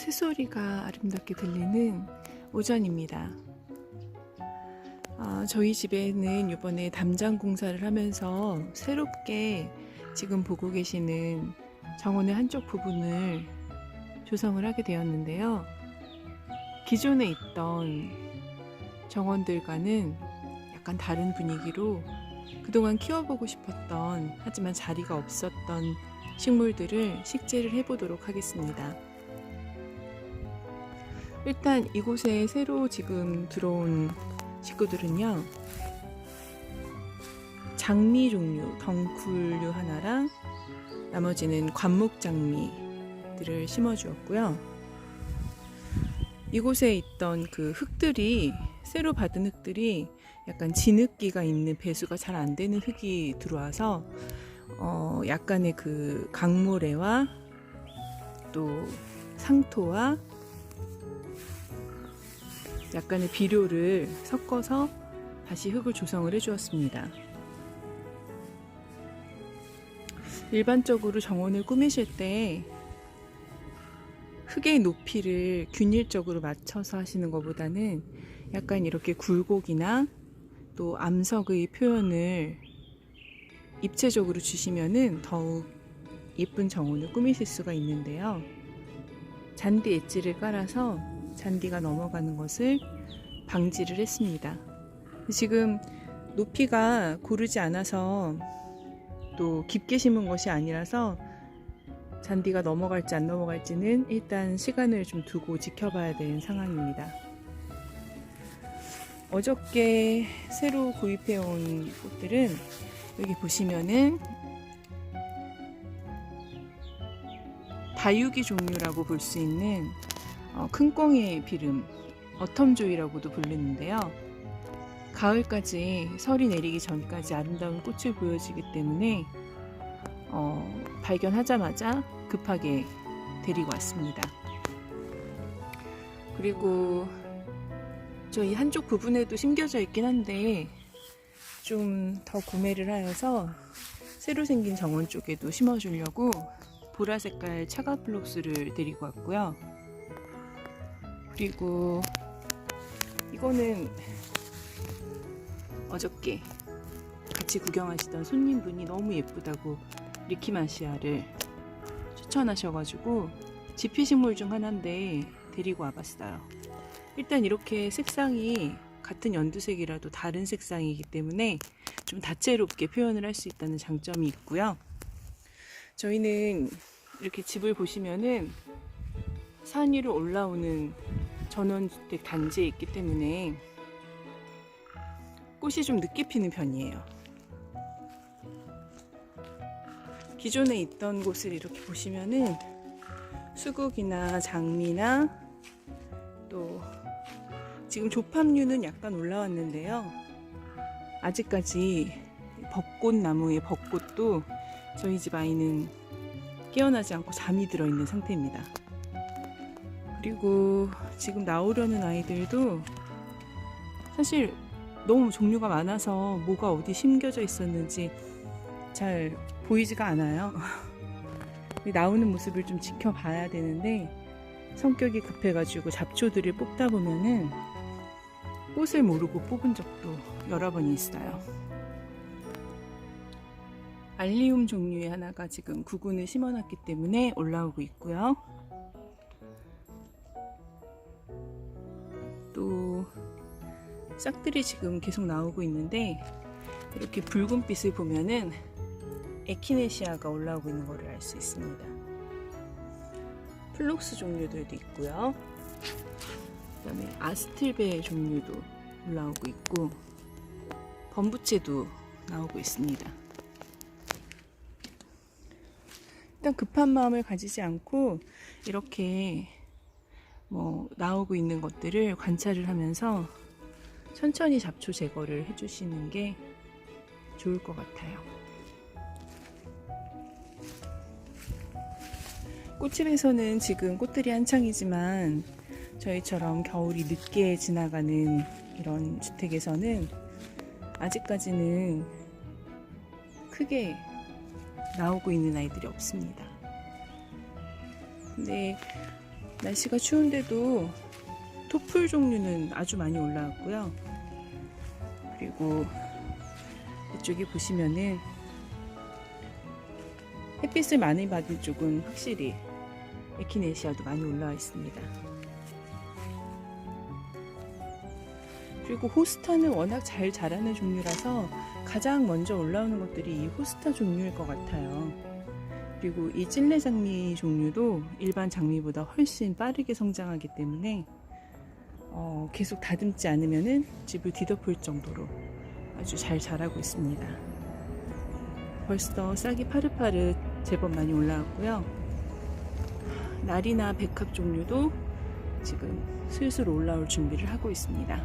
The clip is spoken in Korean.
새소리가 아름답게 들리는 오전입니다. 아, 저희 집에는 이번에 담장 공사를 하면서 새롭게 지금 보고 계시는 정원의 한쪽 부분을 조성을 하게 되었는데요. 기존에 있던 정원들과는 약간 다른 분위기로 그동안 키워보고 싶었던 하지만 자리가 없었던 식물들을 식재를 해보도록 하겠습니다. 일단 이곳에 새로 지금 들어온 식구들은요. 장미 종류, 덩쿨류 하나랑 나머지는 관목 장미들을 심어 주었고요. 이곳에 있던 그 흙들이 새로 받은 흙들이 약간 진흙기가 있는 배수가 잘 안 되는 흙이 들어와서 어 약간의 그 강모래와 또 상토와 약간의 비료를 섞어서 다시 흙을 조성을 해 주었습니다. 일반적으로 정원을 꾸미실 때 흙의 높이를 균일적으로 맞춰서 하시는 것보다는 약간 이렇게 굴곡이나 또 암석의 표현을 입체적으로 주시면은 더욱 예쁜 정원을 꾸미실 수가 있는데요. 잔디 엣지를 깔아서 잔디가 넘어가는 것을 방지를 했습니다. 지금 높이가 고르지 않아서 또 깊게 심은 것이 아니라서 잔디가 넘어갈지 안 넘어갈지는 일단 시간을 좀 두고 지켜봐야 되는 상황입니다. 어저께 새로 구입해 온 꽃들은 여기 보시면은 다육이 종류라고 볼 수 있는 어, 큰꽁의 비름, 어텀조이라고도 부르는데요. 가을까지 설이 내리기 전까지 아름다운 꽃을 보여주기 때문에 어, 발견하자마자 급하게 데리고 왔습니다. 그리고 저희 한쪽 부분에도 심겨져 있긴 한데 좀 더 구매를 하여서 새로 생긴 정원 쪽에도 심어주려고 보라 색깔 차가 플록스를 데리고 왔고요. 그리고 이거는 어저께 같이 구경하시던 손님분이 너무 예쁘다고 리키마시아를 추천하셔가지고 지피식물 중 하나인데 데리고 와봤어요. 일단 이렇게 색상이 같은 연두색이라도 다른 색상이기 때문에 좀 다채롭게 표현을 할 수 있다는 장점이 있고요. 저희는 이렇게 집을 보시면은 산 위로 올라오는 전원주택 단지에 있기 때문에 꽃이 좀 늦게 피는 편이에요. 기존에 있던 곳을 이렇게 보시면은 수국이나 장미나 또 지금 조팝류는 약간 올라왔는데요. 아직까지 벚꽃 나무의 벚꽃도 저희 집 아이는 깨어나지 않고 잠이 들어 있는 상태입니다. 그리고 지금 나오려는 아이들도 사실 너무 종류가 많아서 뭐가 어디 심겨져 있었는지 잘 보이지가 않아요. 나오는 모습을 좀 지켜봐야 되는데 성격이 급해가지고 잡초들을 뽑다 보면은 꽃을 모르고 뽑은 적도 여러 번 있어요. 알리움 종류의 하나가 지금 구근을 심어놨기 때문에 올라오고 있고요. 싹들이 지금 계속 나오고 있는데 이렇게 붉은빛을 보면은 에키네시아가 올라오고 있는 것을 알 수 있습니다. 플룩스 종류들도 있고요. 그다음에 아스틸베 종류도 올라오고 있고 범부채도 나오고 있습니다. 일단 급한 마음을 가지지 않고 이렇게 뭐 나오고 있는 것들을 관찰을 하면서 천천히 잡초 제거를 해주시는 게 좋을 것 같아요. 꽃집에서는 지금 꽃들이 한창이지만 저희처럼 겨울이 늦게 지나가는 이런 주택에서는 아직까지는 크게 나오고 있는 아이들이 없습니다. 근데 날씨가 추운데도 토플 종류는 아주 많이 올라왔고요. 그리고 이쪽에 보시면은 햇빛을 많이 받은 쪽은 확실히 에키네시아도 많이 올라와 있습니다. 그리고 호스타는 워낙 잘 자라는 종류라서 가장 먼저 올라오는 것들이 이 호스타 종류일 것 같아요. 그리고 이 찔레 장미 종류도 일반 장미보다 훨씬 빠르게 성장하기 때문에 어, 계속 다듬지 않으면 집을 뒤덮을 정도로 아주 잘 자라고 있습니다. 벌써 싹이 파릇파릇 제법 많이 올라왔고요. 날이나 백합 종류도 지금 슬슬 올라올 준비를 하고 있습니다.